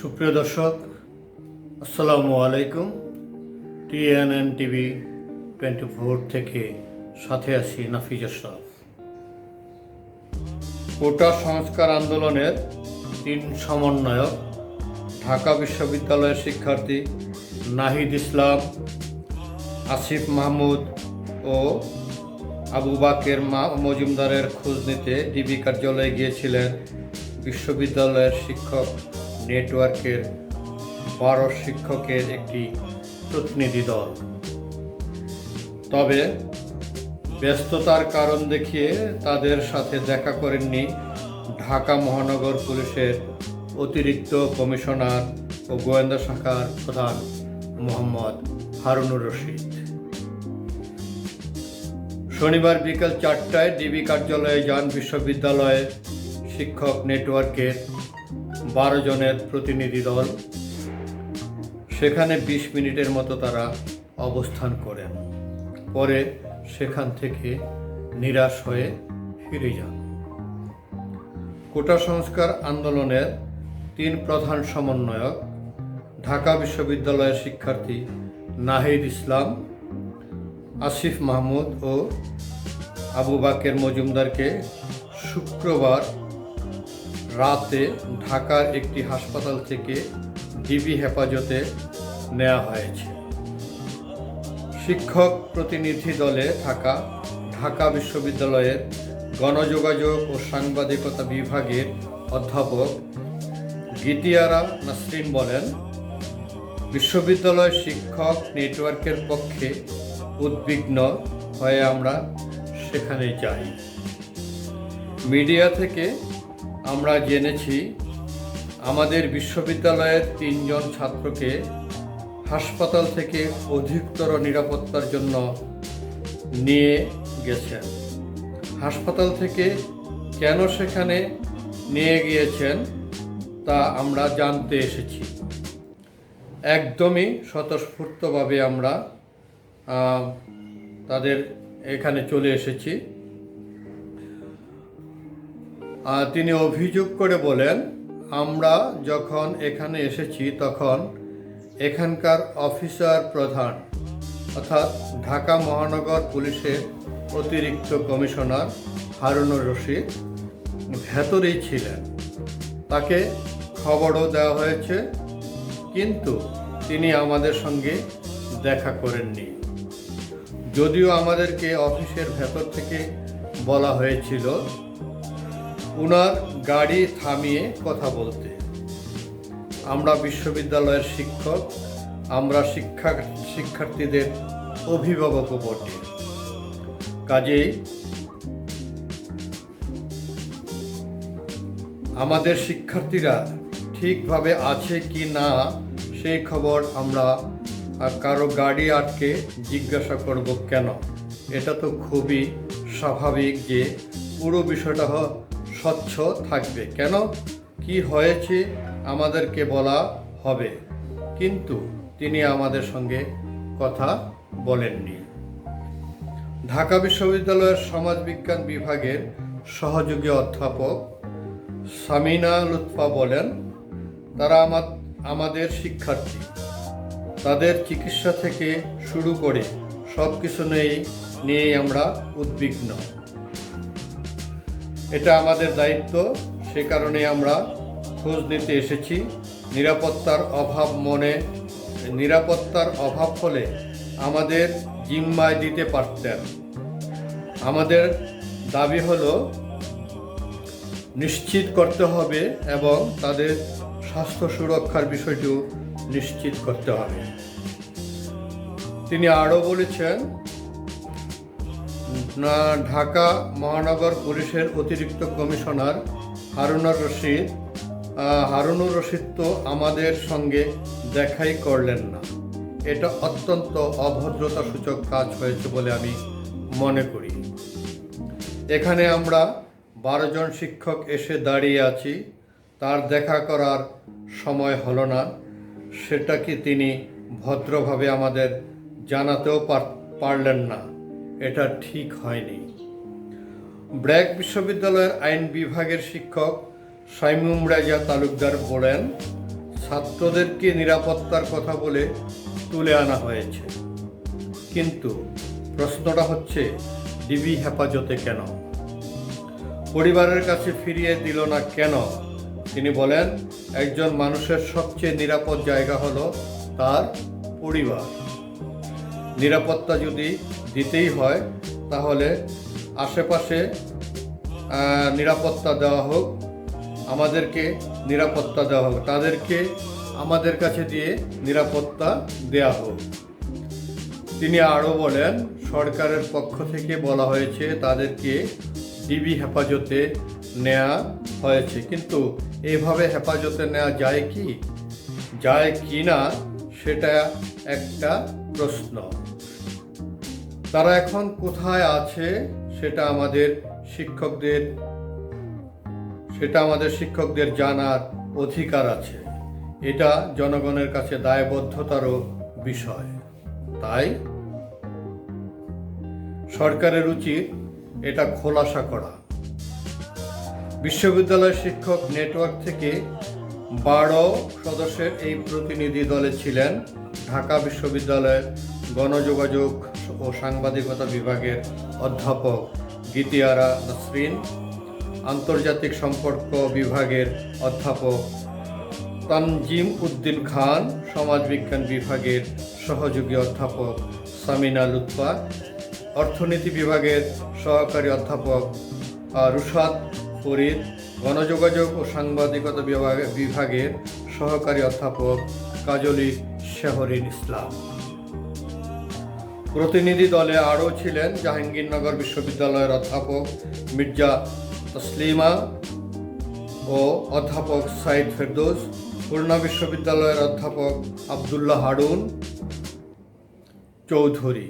সুপ্রিয় দর্শক, আসসালামু আলাইকুম। টিএনএন টিভি টোয়েন্টি ফোর থেকে সাথে আছি নাফিজ আশরাফ। কোটা সংস্কার আন্দোলনের তিন সমন্বয়ক ঢাকা বিশ্ববিদ্যালয়ের শিক্ষার্থী নাহিদ ইসলাম, আসিফ মাহমুদ ও আবু বাকের মা মজুমদারের খোঁজ নিতে ডিবি কার্যালয়ে গিয়েছিলেন বিশ্ববিদ্যালয়ের শিক্ষক নেটওয়ার্কের বারো শিক্ষকের একটি প্রতিনিধি দল। তবে ব্যস্ততার কারণ দেখিয়ে তাদের সাথে দেখা করেননি ঢাকা মহানগর পুলিশের অতিরিক্ত কমিশনার ও গোয়েন্দা শাখার প্রধান মোহাম্মদ হারুনুর রশিদ। শনিবার বিকেল চারটায় ডিবি কার্যালয়ে যান বিশ্ববিদ্যালয়ে শিক্ষক নেটওয়ার্কের বারো জনের প্রতিনিধি দল। সেখানে বিশ মিনিটের মতো তারা অবস্থান করেন। পরে সেখান থেকে নিরাশ হয়ে ফিরে যান। কোটা সংস্কার আন্দোলনের তিন প্রধান সমন্বয়ক ঢাকা বিশ্ববিদ্যালয়ের শিক্ষার্থী নাহিদ ইসলাম, আসিফ মাহমুদ ও আবু বাকের মজুমদারকে শুক্রবার রাতে ঢাকার একটি হাসপাতাল থেকে ডিবি হেফাজতে নেওয়া হয়েছে। শিক্ষক প্রতিনিধি দলে থাকা ঢাকা বিশ্ববিদ্যালয়ের গণযোগাযোগ ও সাংবাদিকতা বিভাগের অধ্যাপক গীতিয়ারা নাসরিন বলেন, বিশ্ববিদ্যালয় শিক্ষক নেটওয়ার্কের পক্ষে উদ্বিগ্ন হয়ে আমরা সেখানে যাই। মিডিয়া থেকে আমরা জেনেছি আমাদের বিশ্ববিদ্যালয়ের তিনজন ছাত্রকে হাসপাতাল থেকে অধিকতর নিরাপত্তার জন্য নিয়ে গেছেন। হাসপাতাল থেকে কেন সেখানে নিয়ে গিয়েছেন তা আমরা জানতে এসেছি। একদমই স্বতঃস্ফূর্তভাবে আমরা তাদের এখানে চলে এসেছি। তিনি অভিযোগ করে বলেন, আমরা যখন এখানে এসেছি তখন এখানকার অফিসার প্রধান, অর্থাৎ ঢাকা মহানগর পুলিশের অতিরিক্ত কমিশনার হারুনুর রশিদ, ভেতরেই ছিলেন। তাকে খবরও দেওয়া হয়েছে, কিন্তু তিনি আমাদের সঙ্গে দেখা করেননি। যদিও আমাদেরকে অফিসের ভেতর থেকে বলা হয়েছিল উনার গাড়ি থামিয়ে কথা বলতে। আমরা বিশ্ববিদ্যালয়ের শিক্ষক, আমরা শিক্ষা, শিক্ষার্থীদের অভিভাবকও বটে। কাজেই আমাদের শিক্ষার্থীরা ঠিকভাবে আছে কি না, সেই খবর আমরা কারও গাড়ি আটকে জিজ্ঞাসা করব কেন? এটা তো খুবই স্বাভাবিক যে পুরো বিষয়টা স্বচ্ছ থাকবে। কেন? কি হয়েছে আমাদেরকে বলা হবে। কিন্তু তিনি আমাদের সঙ্গে কথা বলেননি। ঢাকা বিশ্ববিদ্যালয়ের সমাজবিজ্ঞান বিভাগের সহযোগী অধ্যাপক সামিনা লুৎফা বলেন, তারা আমাদের শিক্ষার্থী। তাদের চিকিৎসা থেকে শুরু করে সব কিছু নিয়েই নিয়েই আমরা উদ্বিগ্ন। এটা আমাদের দায়িত্ব। সে কারণে আমরা খোঁজ নিতে এসেছি। নিরাপত্তার অভাব মনে, নিরাপত্তার অভাব হলে আমাদের জিম্মায় দিতে পারতেন। আমাদের দাবি হলো, নিশ্চিত করতে হবে এবং তাদের স্বাস্থ্য সুরক্ষার বিষয়টিও নিশ্চিত করতে হবে। তিনি আরও বলেছেন ঢাকা মহানগর পুলিশের অতিরিক্ত কমিশনার হারুনুর রশিদ হারুনুর রশিদ তো আমাদের সঙ্গে দেখাই করলেন না। এটা অত্যন্ত অভদ্রতা সূচক কাজ হয়েছে বলে আমি মনে করি। এখানে আমরা বারো জন শিক্ষক এসে দাঁড়িয়ে আছি, তার দেখা করার সময় হলো না। সেটা কি তিনি ভদ্রভাবে আমাদের জানাতেও পারলেন না। এটা ঠিক হয়নি। ব্র্যাক বিশ্ববিদ্যালয়ের আইন বিভাগের শিক্ষক সাইমুম রাজা তালুকদার বলেন, ছাত্রদেরকে নিরাপত্তার কথা বলে তুলে আনা হয়েছে। কিন্তু প্রশ্নটা হচ্ছে, ডিবি হেফাজতে কেন? পরিবারের কাছে ফিরিয়ে দিল না কেন? তিনি বলেন, একজন মানুষের সবচেয়ে নিরাপদ জায়গা হলো তার পরিবার। নিরাপত্তা যদি দিতেই হয়, তাহলে আশেপাশে নিরাপত্তা দেওয়া হোক, আমাদেরকে নিরাপত্তা দেওয়া হোক, তাদেরকে আমাদের কাছে দিয়ে নিরাপত্তা দেওয়া হোক। তিনি আরও বলেন, সরকারের পক্ষ থেকে বলা হয়েছে, তাদেরকে ডিবি হেফাজতে নেওয়া হয়েছে। কিন্তু এভাবে হেফাজতে নেওয়া যায় কি? যায় কি না? সেটা একটা প্রশ্ন। তারা এখন কোথায় আছে সেটা আমাদের শিক্ষকদের, সেটা আমাদের শিক্ষকদের জানার অধিকার আছে। এটা জনগণের কাছে দায়বদ্ধতারও বিষয়। তাই সরকারের উচিত এটা খোলাসা করা। বিশ্ববিদ্যালয় শিক্ষক নেটওয়ার্ক থেকে বারো সদস্যের এই প্রতিনিধি দলে ছিলেন ঢাকা বিশ্ববিদ্যালয়ের গণযোগাযোগ ও সাংবাদিকতা বিভাগের অধ্যাপক গীতিয়ারা নাসরিন, আন্তর্জাতিক সম্পর্ক বিভাগের অধ্যাপক তানজিম উদ্দিন খান, সমাজবিজ্ঞান বিভাগের সহযোগী অধ্যাপক সামিনা লুৎফা, অর্থনীতি বিভাগের সহকারী অধ্যাপক রুশাদ ফরিদ, গণযোগাযোগ ও সাংবাদিকতা বিভাগে বিভাগের সহকারী অধ্যাপক কাজলী শেহরিন ইসলাম। প্রতিনিধি দলে আরও ছিলেন জাহাঙ্গীরনগর বিশ্ববিদ্যালয়ের অধ্যাপক মির্জা তসলিমা ও অধ্যাপক সাইদ ফেরদৌস, খুলনা বিশ্ববিদ্যালয়ের অধ্যাপক আবদুল্লাহ হারুন চৌধুরী,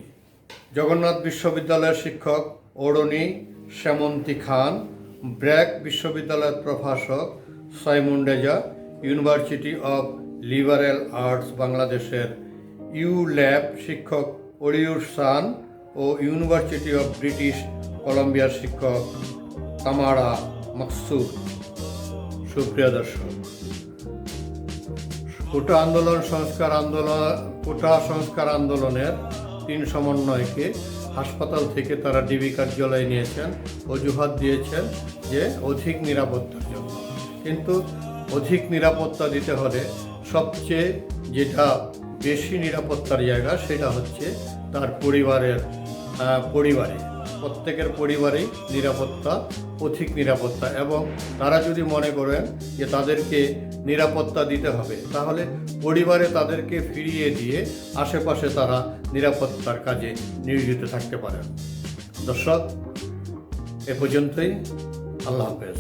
জগন্নাথ বিশ্ববিদ্যালয়ের শিক্ষক অরণি শ্যামন্তী খান, ব্র্যাক বিশ্ববিদ্যালয়ের প্রভাষক Saimun Reza, university of liberal arts বাংলাদেশের ইউ ল্যাব শিক্ষক অরিউর সান ও ইউনিভার্সিটি অব ব্রিটিশ কলম্বিয়ার শিক্ষক তামারা মাকসুদ। সুপ্রিয় দর্শক, কোটা আন্দোলন সংস্কার আন্দোলন, কোটা সংস্কার আন্দোলনের তিন সমন্বয়কে হাসপাতাল থেকে তারা ডিবি কার্যালয়ে নিয়েছেন, অজুহাত দিয়েছেন যে অধিক নিরাপত্তার জন্য। কিন্তু অধিক নিরাপত্তা দিতে হলে সবচেয়ে যেটা বেশি নিরাপত্তার জায়গা, সেটা হচ্ছে তার পরিবারের পরিবারে। প্রত্যেকের পরিবারেই নিরাপত্তা, অধিক নিরাপত্তা এবং তারা যদি মনে করেন যে তাদেরকে নিরাপত্তা দিতে হবে, তাহলে পরিবারে তাদেরকে ফিরিয়ে দিয়ে আশেপাশে তারা নিরাপত্তার কাজে নিয়োজিত থাকতে পারেন। দর্শক, এ পর্যন্তই। আল্লাহ হাফেজ।